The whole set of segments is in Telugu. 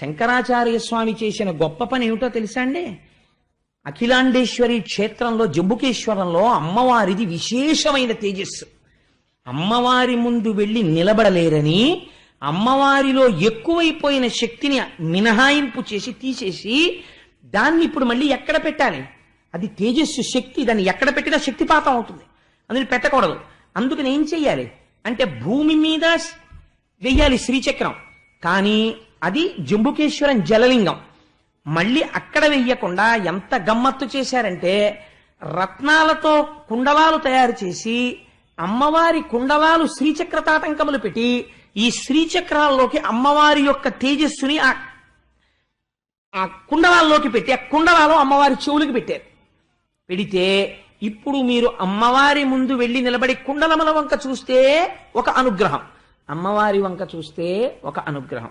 శంకరాచార్య స్వామి చేసిన గొప్ప పని ఏమిటో తెలుసా అండి? అఖిలాండేశ్వరి క్షేత్రంలో జంబుకేశ్వరంలో అమ్మవారిది విశేషమైన తేజస్సు. అమ్మవారి ముందు వెళ్ళి నిలబడలేరని అమ్మవారిలో ఎక్కువైపోయిన శక్తిని మినహాయింపు చేసి తీసేసి దాన్ని ఇప్పుడు మళ్ళీ ఎక్కడ పెట్టాలి? అది తేజస్సు శక్తి దాన్ని ఎక్కడ పెట్టినా శక్తిపాతం అవుతుంది. అందుని పెట్టకూడదు. అందుకని ఏం చెయ్యాలి? అంటే భూమి మీద వెయ్యాలి శ్రీచక్రం. కానీ అది జంబుకేశ్వరం జలలింగం. మళ్ళీ అక్కడ వెయ్యకుండా ఎంత గమ్మత్తు చేశారంటే రత్నాలతో కుండలాలు తయారు చేసి అమ్మవారి కుండలాలు శ్రీచక్ర తాటంకములు పెట్టి ఈ శ్రీచక్రాల్లోకి అమ్మవారి యొక్క తేజస్సుని ఆ ఆ కుండలాల్లోకి పెట్టి ఆ కుండలాలు అమ్మవారి చెవులకి పెట్టారు. పెడితే ఇప్పుడు మీరు అమ్మవారి ముందు వెళ్ళి నిలబడి కుండలముల వంక చూస్తే ఒక అనుగ్రహం. అమ్మవారి వంక చూస్తే ఒక అనుగ్రహం.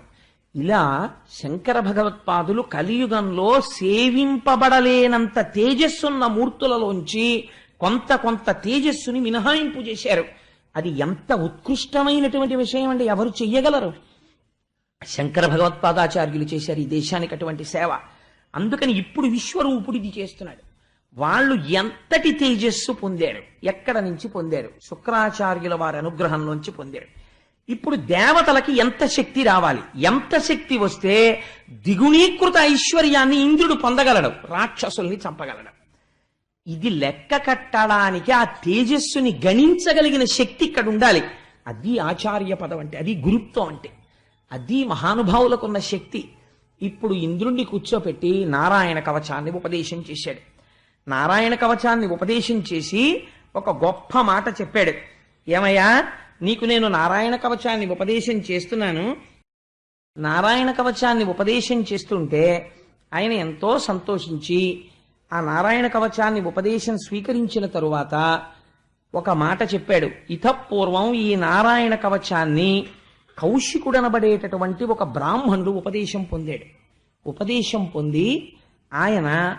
ఇలా శంకర భగవత్పాదులు కలియుగంలో సేవింపబడలేనంత తేజస్సున్న మూర్తులలోంచి కొంత కొంత తేజస్సుని మినహాయింపు చేశారు. అది ఎంత ఉత్కృష్టమైనటువంటి విషయం అండి ఎవరు చెయ్యగలరు? శంకర భగవత్పాదాచార్యులు చేశారు ఈ దేశానికి అటువంటి సేవ. అందుకని ఇప్పుడు విశ్వరూపుడిది చేస్తున్నాడు. వాళ్ళు ఎంతటి తేజస్సు పొందారు? ఎక్కడ నుంచి పొందారు? శుక్రాచార్యుల వారి అనుగ్రహంలోంచి పొందారు. ఇప్పుడు దేవతలకి ఎంత శక్తి రావాలి? ఎంత శక్తి వస్తే దిగుణీకృత ఐశ్వర్యాన్ని ఇంద్రుడు పొందగలడు రాక్షసుల్ని చంపగలడు. ఇది లెక్క కట్టడానికి ఆ తేజస్సుని గణించగలిగిన శక్తి ఇక్కడ ఉండాలి. అది ఆచార్య పదం అంటే అది గురుత్వం అంటే. అది మహానుభావులకున్న శక్తి. ఇప్పుడు ఇంద్రుణ్ణి కూర్చోపెట్టి నారాయణ కవచాన్ని ఉపదేశం చేశాడు. నారాయణ కవచాన్ని ఉపదేశం చేసి ఒక గొప్ప మాట చెప్పాడు. ఏమయ్యా? నీకు నేను నారాయణ కవచాన్ని ఉపదేశం చేస్తున్నాను. నారాయణ కవచాన్ని ఉపదేశం చేస్తుంటే ఆయన ఎంతో సంతోషించి ఆ నారాయణ కవచాన్ని ఉపదేశం స్వీకరించిన తరువాత ఒక మాట చెప్పాడు. ఇతపూర్వం ఈ నారాయణ కవచాన్ని కౌశికుడనబడేటటువంటి ఒక బ్రాహ్మణుడు ఉపదేశం పొందాడు. ఉపదేశం పొంది ఆయన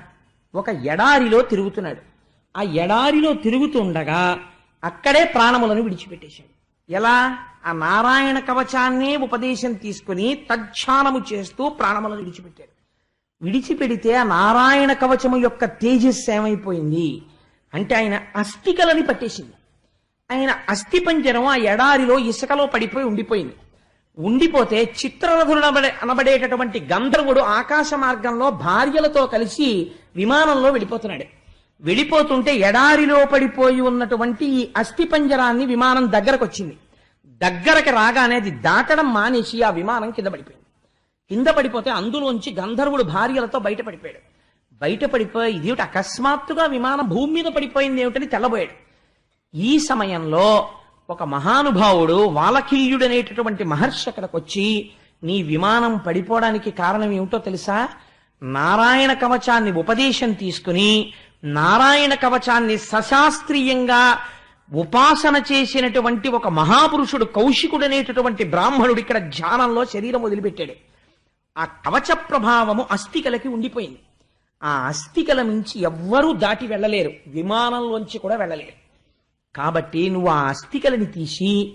ఒక ఎడారిలో తిరుగుతున్నాడు. ఆ ఎడారిలో తిరుగుతుండగా అక్కడే ప్రాణములను విడిచిపెట్టేశాడు. ఎలా? ఆ నారాయణ కవచాన్నే ఉపదేశం తీసుకుని తజ్ఞానము చేస్తూ ప్రాణములను విడిచిపెట్టాడు. విడిచిపెడితే ఆ నారాయణ కవచము యొక్క తేజస్సు ఏమైపోయింది? అంటే ఆయన అస్థికలని పట్టేసింది. ఆయన అస్థి పంజరం ఆ ఎడారిలో ఇసుకలో పడిపోయి ఉండిపోయింది. ఉండిపోతే చిత్రరథుడు అనబడేటటువంటి గంధర్వుడు ఆకాశ మార్గంలో భార్యలతో కలిసి విమానంలో వెళ్ళిపోతున్నాడు. వెళ్ళిపోతుంటే ఎడారిలో పడిపోయి ఉన్నటువంటి ఈ అస్థి పంజరాన్ని విమానం దగ్గరకు వచ్చింది దగ్గరకు రాగానే అది దాటడం మానేసి ఆ విమానం కింద పడిపోయింది. కింద పడిపోతే అందులోంచి గంధర్వుడు భార్యలతో బయట పడిపోయాడు బయట పడిపోయి ఇదేమిటి అకస్మాత్తుగా విమానం భూమి మీద పడిపోయింది ఏమిటని తెల్లబోయాడు. ఈ సమయంలో ఒక మహానుభావుడు వాలకిల్యుడనేటటువంటి మహర్షి అక్కడికి వచ్చి నీ విమానం పడిపోవడానికి కారణం ఏమిటో తెలుసా? నారాయణ కవచాన్ని ఉపదేశం తీసుకుని నారాయణ కవచాన్ని సశాస్త్రీయంగా ఉపాసన చేసినటువంటి ఒక మహాపురుషుడు కౌశికుడనేటటువంటి బ్రాహ్మణుడు ఇక్కడ ధ్యానంలో శరీరం వదిలిపెట్టాడు. ఆ కవచ ప్రభావము అస్థికలకి ఉండిపోయింది. ఆ అస్థికల నుంచి ఎవ్వరూ దాటి వెళ్ళలేరు. విమానంలోంచి కూడా వెళ్ళలేరు. కాబట్టి నువ్వు ఆ అస్థికలని తీసి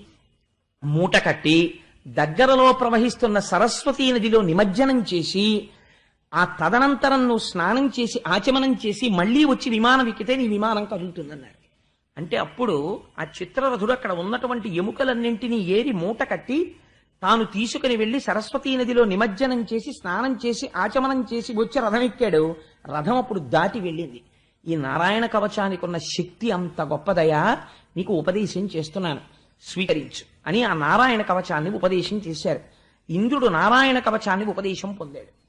మూట కట్టి దగ్గరలో ప్రవహిస్తున్న సరస్వతీ నదిలో నిమజ్జనం చేసి ఆ తదనంతరం నువ్వు స్నానం చేసి ఆచమనం చేసి మళ్ళీ వచ్చి విమానం ఎక్కితే నీ విమానం కదులుతుందన్నారు. అంటే అప్పుడు ఆ చిత్రరథుడు అక్కడ ఉన్నటువంటి ఎముకలన్నింటినీ ఏరి మూట కట్టి తాను తీసుకుని వెళ్ళి సరస్వతీ నదిలో నిమజ్జనం చేసి స్నానం చేసి ఆచమనం చేసి వచ్చి రథం ఎక్కాడు. రథం అప్పుడు దాటి వెళ్ళింది. ఈ నారాయణ కవచానికి ఉన్న శక్తి అంత గొప్పదయా? నీకు ఉపదేశం చేస్తున్నాను. స్వీకరించు అని ఆ నారాయణ కవచాన్ని ఉపదేశం చేశారు. ఇంద్రుడు నారాయణ కవచాన్ని ఉపదేశం పొందాడు.